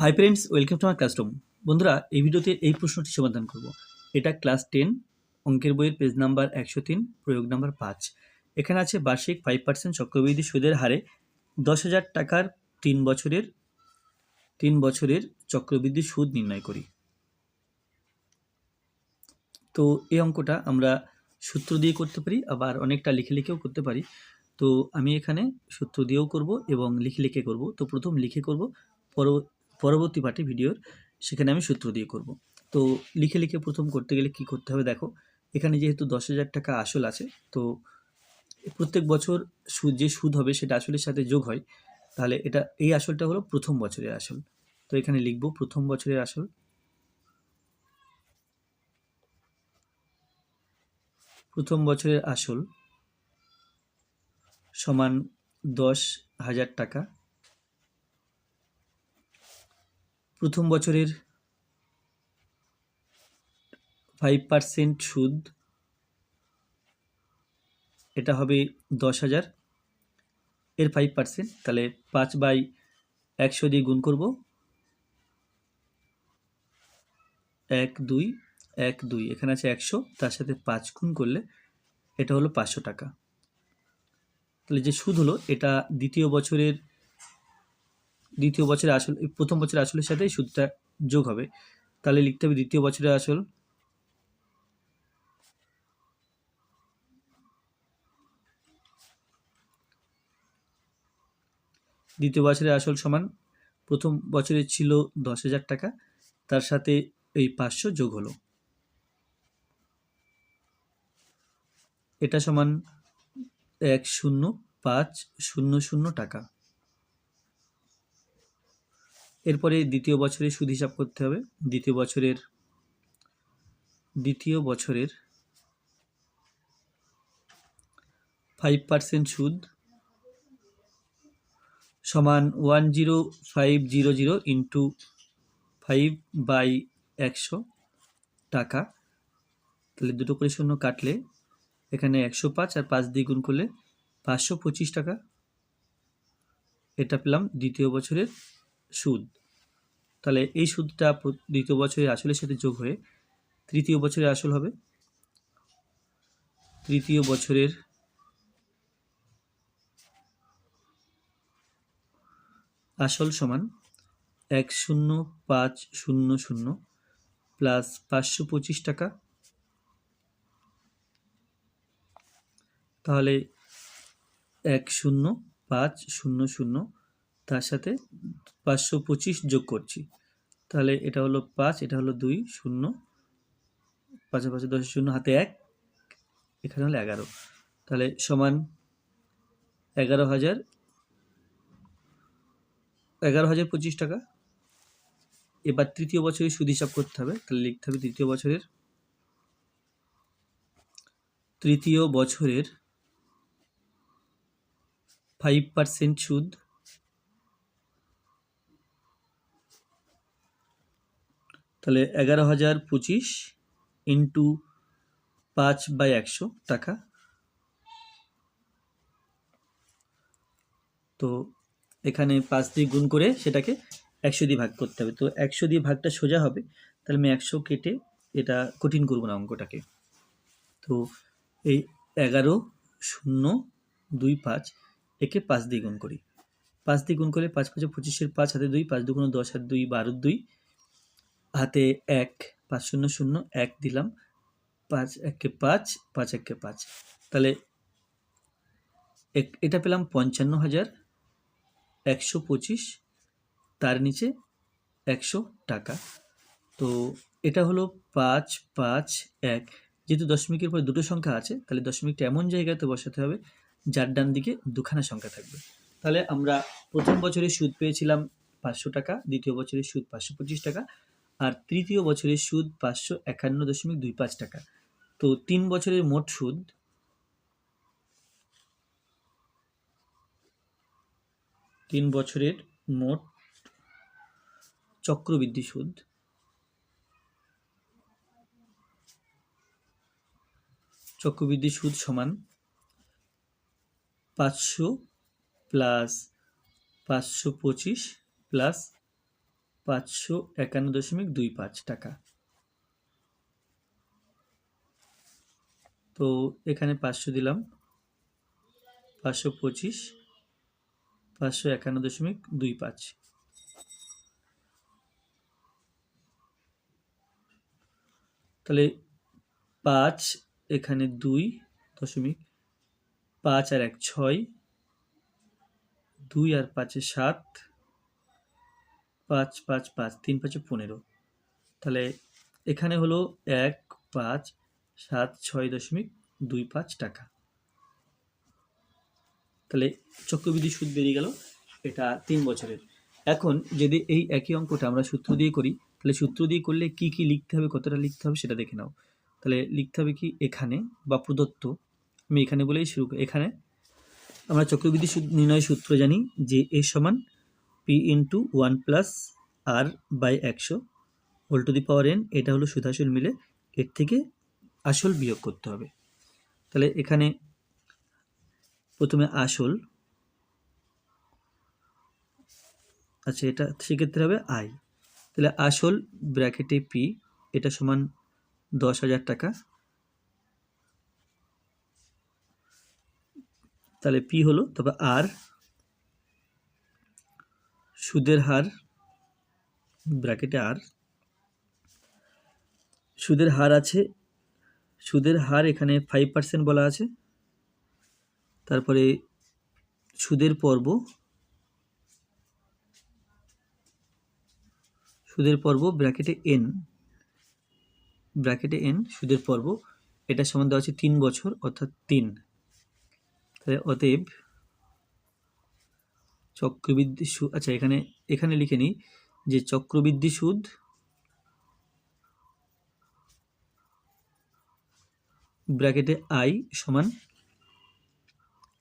High friends welcome to আমার classroom বন্ধুরা, এই ভিডিওতে এই প্রশ্নটি সমাধান করব। এটা ক্লাস টেন অঙ্কের বইয়ের পেজ নাম্বার একশো তিন, প্রয়োগ নাম্বার পাঁচ। এখানে আছে বার্ষিক ফাইভ পার্সেন্ট চক্রবৃদ্ধি সুদের হারে দশ হাজার টাকার তিন বছরের তিন বছরের চক্রবৃদ্ধি সুদ নির্ণয় করি। তো এই অঙ্কটা আমরা সূত্র দিয়ে করতে পারি, আবার অনেকটা লিখে লিখেও করতে পারি। তো আমি এখানে সূত্র দিয়েও করব এবং লিখে লিখে করব। তো প্রথম লিখে করব পরব- পরবর্তী পার্টি ভিডিওর সেখানে আমি সূত্র দিয়ে করব। তো লিখে লিখে প্রথম করতে গেলে কি করতে হবে দেখো, এখানে যেহেতু দশ হাজার টাকা আসল আছে, তো প্রত্যেক বছর সুদ যে সুদ হবে সেটা আসলের সাথে যোগ হয়, তাহলে এটা, এই আসলটা হলো প্রথম বছরের আসল। তো এখানে লিখব প্রথম বছরের আসল। প্রথম বছরের আসল সমান দশ হাজার টাকা। প্রথম বছরের ফাইভ পার্সেন্ট সুদ, এটা হবে দশ হাজার। এর ফাইভ পার্সেন্ট তাহলে পাঁচ বাই একশো দিয়ে গুণ করব। এক দুই এক দুই, এখানে আছে একশো, তার সাথে পাঁচ গুণ করলে এটা হলো পাঁচশো টাকা। তাহলে যে সুদ হলো, এটা দ্বিতীয় বছরের দ্বিতীয় বছরের আসল প্রথম বছরের আসলের সাথে সুদটা যোগ হবে। তাহলে লিখতে হবে দ্বিতীয় বছরের আসল। দ্বিতীয় বছরের আসল সমান, প্রথম বছরে ছিল দশ হাজার টাকা, তার সাথে এই পাঁচশো যোগ হলো। এটা সমান এক শূন্য পাঁচ শূন্য শূন্য টাকা। এরপরে দ্বিতীয় বছরের সুদ হিসাব করতে হবে। দ্বিতীয় বছরের দ্বিতীয় বছরের ফাইভ পার্সেন্ট সুদ সমান one zero five zero zero into five by একশো টাকা। তাহলে দুটো করে শূন্য কাটলে এখানে একশো পাঁচ আর পাঁচ দিয়ে গুণ করলে পাঁচশো পঁচিশ টাকা। এটা পেলাম দ্বিতীয় বছরের সুদ। তাহলে এই সুদটা দ্বিতীয় বছরের আসলের সাথে যোগ হয়ে তৃতীয় বছরের আসল হবে। তৃতীয় বছরের আসল সমান এক শূন্য পাঁচ শূন্য শূন্য প্লাস পাঁচশো পঁচিশ টাকা। তাহলে এক শূন্য পাঁচ শূন্য শূন্য তার সাথে পাঁচশো পঁচিশ যোগ করছি। তাহলে এটা হলো পাঁচ, এটা হলো দুই, শূন্য। পাঁচে পাঁচে দশ, শূন্য, হাতে এক। এখানে হলো এগারো। তাহলে সমান এগারো হাজার এগারো হাজার পঁচিশ টাকা। এবার তৃতীয় বছরের সুদ হিসাব করতে হবে। তাহলে লিখতে হবে তৃতীয় বছরের তৃতীয় বছরের ফাইভ পার্সেন্ট সুদ। তাহলে এগারো হাজার পঁচিশ ইন্টু পাঁচ বাই একশো টাকা। তো এখানে পাঁচ দিয়ে গুণ করে সেটাকে একশো দিয়ে ভাগ করতে হবে। তো একশো দিয়ে ভাগটা সোজা হবে, তাহলে আমি একশো কেটে এটা কঠিন করব না অঙ্কটাকে। তো এই এগারো শূন্য দুই পাঁচ একে পাঁচ দিয়ে গুণ করি। পাঁচ দিয়ে গুণ করলে পাঁচ পাঁচে পঁচিশের পাঁচ হাতে দুই, পাঁচ দুগুণ দশ হাত দুই, বারো দুই হাতে এক, পাঁচ শূন্য শূন্য, এক দিলাম। পাঁচ একে পাঁচ পাঁচ একে পাঁচ। তাহলে এটা পেলাম পঞ্চান্ন হাজার একশো পঁচিশ। তার নিচে একশো টাকা। তো এটা হলো পাঁচ পাঁচ, এক। যেহেতু দশমিকের পরে দুটো সংখ্যা আছে, তাহলে দশমিকটা এমন জায়গাতে বসাতে হবে যার ডান দিকে দুখানা সংখ্যা থাকবে। তাহলে আমরা প্রথম বছরের সুদ পেয়েছিলাম পাঁচশো টাকা, দ্বিতীয় বছরের সুদ পাঁচশো পঁচিশ টাকা। আর তৃতীয় বছরের সুদ পাঁচশো একান্ন দশমিক দুই পাঁচ টাকা। তো তিন বছরের মোট সুদ তিন বছরের মোট চক্রবৃদ্ধি সুদ চক্রবৃদ্ধি সুদ সমান পাঁচশো প্লাস পাঁচশো পঁচিশ প্লাস পাঁচশো একান্ন দশমিক দুই পাঁচ টাকা। তো এখানে পাঁচশো দিলাম। পাঁচশো পঁচিশ, পাঁচশো একান্ন দশমিক দুই পাঁচ। তাহলে পাঁচ এখানে দুই দশমিক পাঁচ আর এক ছয়, দুই আর পাঁচে সাত পাঁচ পাঁচ পাঁচ, তিন, পাঁচে পনেরো। তাহলে এখানে হলো এক, পাঁচ, সাত, ছয় দশমিক দুই পাঁচ টাকা। তাহলে চক্রবৃদ্ধি সুদ বেরিয়ে গেল, এটা তিন বছরের। এখন যদি এই একই অঙ্কটা আমরা সূত্র দিয়ে করি, তাহলে সূত্র দিয়ে করলে কি কি লিখতে হবে, কতটা লিখতে হবে সেটা দেখে নাও। তাহলে লিখতে হবে কি, এখানে বা প্রদত্ত, আমি এখানে বলেই শুরু এখানে আমরা চক্রবৃদ্ধি সুদ নির্ণয় সূত্র জানি যে এ সমান P into one plus R by একশো whole to the power N এটা হলো সুদাসল মিলে এর থেকে আসল বিয়োগ করতে হবে। তাহলে এখানে প্রথমে আসল আচ্ছা এটা সেক্ষেত্রে হবে আই তাহলে আসল ব্র্যাকেটে পি এটা সমান দশ হাজার টাকা। তাহলে পি হলো তবে আর সুদের হার ব্র্যাকেটে আর সুদের হার আছে, সুদের হার এখানে ফাইভ পার্সেন্ট বলা আছে, তারপরে সুদের পর্ব সুদের পর্ব ব্র্যাকেটে এন ব্র্যাকেটে এন সুদের পর্ব, এটা সমান দেওয়া আছে তিন বছর, অর্থাৎ তিন। তাহলে অতএব চক্রবৃদ্ধি সুদ আচ্ছা এখানে এখানে লিখে নিই যে চক্রবৃদ্ধি সুদ ব্র্যাকেটে আই সমান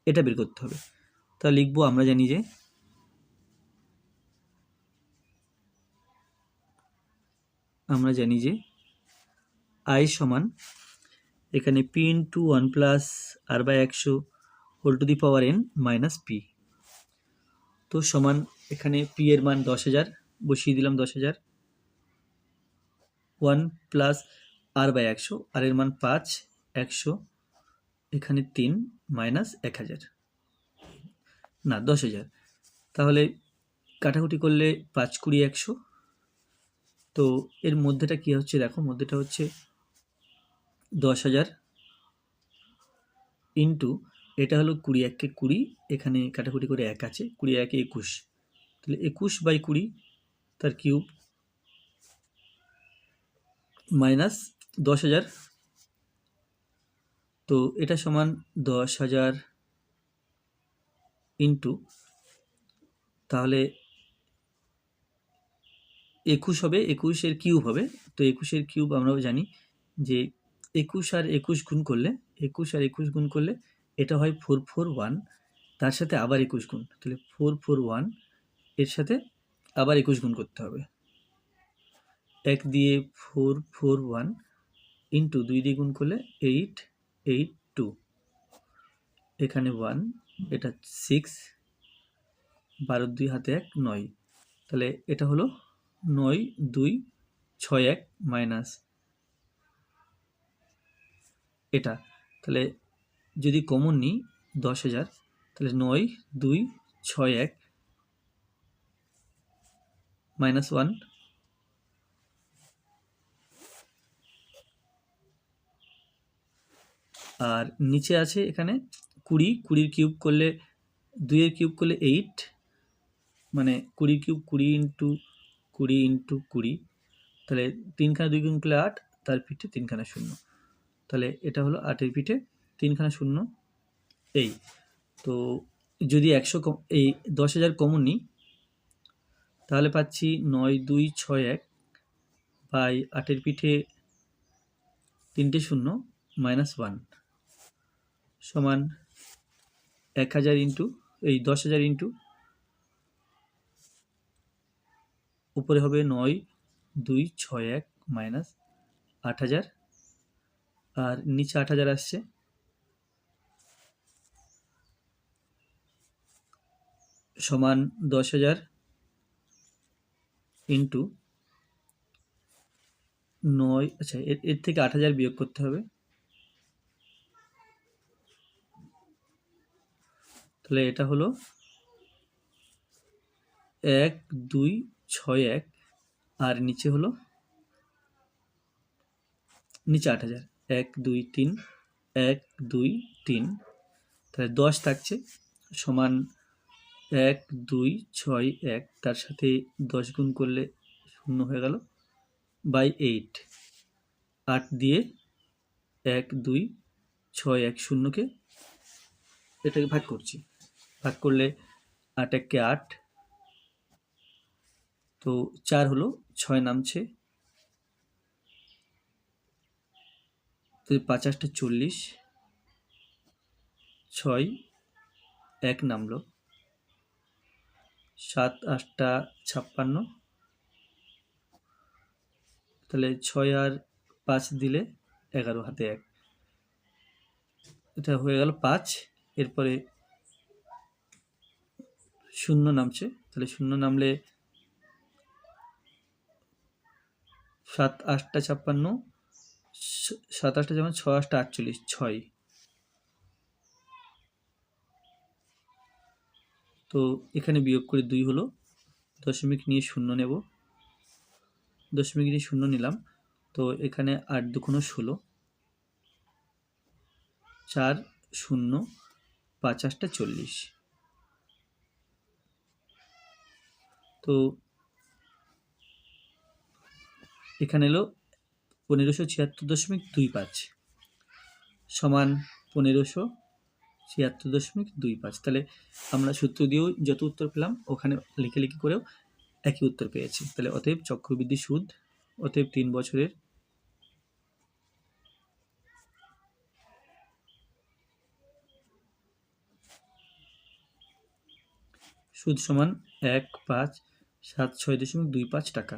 এটা বের করতে হবে। তা লিখব আমরা জানি যে আমরা জানি যে আই সমান এখানে P into one plus R by একশো whole to the power N minus P. তো সমান এখানে পি এর মান দশ হাজার, বসিয়ে দিলাম দশ হাজার। ওয়ান প্লাস আর বাই একশো আর এর মান পাঁচ, একশো, এখানে তিন, মাইনাস এক হাজার। না, দশ হাজার। তাহলে কাটাকুটি করলে পাঁচ কুড়ি একশো। তো এর মধ্যেটা কী হচ্ছে দেখো, মধ্যেটা হচ্ছে দশ হাজার ইন্টু এটা হলো কুড়ি এককে কুড়ি, এখানে কাটাকুটি করে এক আছে, কুড়ি একে একুশ। তাহলে একুশ বাই কুড়ি, তার কিউব মাইনাস দশ হাজার। তো এটা সমান দশ হাজার ইন্টু তাহলে একুশ হবে, একুশের কিউব হবে। তো একুশের কিউব আমরাও জানি যে একুশ আর একুশ গুণ করলে, একুশ আর একুশ গুণ করলে এটা হয় ফোর ফোর ওয়ান তার সাথে আবার একুশ গুণ। তাহলে ফোর ফোর ওয়ানের সাথে আবার একুশ গুণ করতে হবে। এক দিয়ে ফোর ফোর ওয়ান ইন্টু দুই দিয়ে গুণ করলে এইট এইট টু এখানে ওয়ান এটা সিক্স বারো দুই হাতে এক, নয়। তাহলে এটা হলো নয় দুই ছয় এক মাইনাস এটা, তাহলে যদি কমন নিই দশ হাজার, তাহলে নয়, দুই, ছয়, এক মাইনাস ওয়ান আর নিচে আছে এখানে কুড়ি, কুড়ির কিউব করলে, দুইয়ের কিউব করলে এইট মানে কুড়ি কিউব কুড়ি ইন্টু কুড়ি ইন্টু কুড়ি, তাহলে তিনখানা দুই গুণ করলে আট, তার পিঠে তিনখানা শূন্য। তাহলে এটা হলো আটের পিঠে তিনখানা শূন্য। এই, তো যদি একশো এই দশ হাজার কমন নিই, তাহলে পাচ্ছি নয়, দুই, ছয়, এক বাই আটের পিঠে তিনটে শূন্য মাইনাস ওয়ান সমান এক হাজার ইন্টু, এই দশ হাজার ইন্টু উপরে হবে নয়, দুই, ছয়, এক মাইনাস আট হাজার। আর নিচে আট হাজার আসছে সমান দশ হাজার ইন্টু নয় আচ্ছা এর এর থেকে আট হাজার বিয়োগ করতে হবে। তাহলে এটা হলো এক, দুই, ছয়, এক, আর নিচে হলো নিচে আট হাজার। এক, দুই, তিন, এক, দুই, তিন, তাহলে দশ থাকছে সমান এক, দুই, ছয়, এক, তার সাথে দশ গুণ করলে শূন্য হয়ে গেল বাই এইট আট দিয়ে এক, দুই, ছয়, এক শূন্যকে এটাকে ভাগ করছি। ভাগ করলে আট এককে আট, তো চার হলো ছয় নামছে। তো পাঁচ আটটা চল্লিশ, ছয়, এক নামলো। সাত আটটা ছাপ্পান্ন। তাহলে ছয় আর পাঁচ দিলে এগারো, হাতে এক। এটা হয়ে গেল পাঁচ। এরপরে শূন্য নামছে। তাহলে শূন্য নামলে সাত আটটা ছাপ্পান্ন সাত আটটা যেমন ছ আটটা আটচল্লিশ, ছয়। তো এখানে বিয়োগ করে দুই হলো। দশমিক নিয়ে শূন্য নেব। দশমিক নিয়ে শূন্য নিলাম। তো এখানে আট দুগুণ ষোলো। চার শূন্য, পাঁচ আটটা চল্লিশ। তো এখানে এলো পনেরোশো ছিয়াত্তর দশমিক দুই পাঁচ সমান পনেরোশো ছিয়াত্তর দশমিক দুই পাঁচ। তাহলে আমরা সূত্র দিয়েও যত উত্তর পেলাম, ওখানে লিখে লিখে করেও একই উত্তর পেয়েছি। তাহলে অতএব চক্রবৃদ্ধি সুদ, অতএব তিন বছরের সুদ সমান এক পাঁচ সাত ছয় দশমিক দুই পাঁচ টাকা।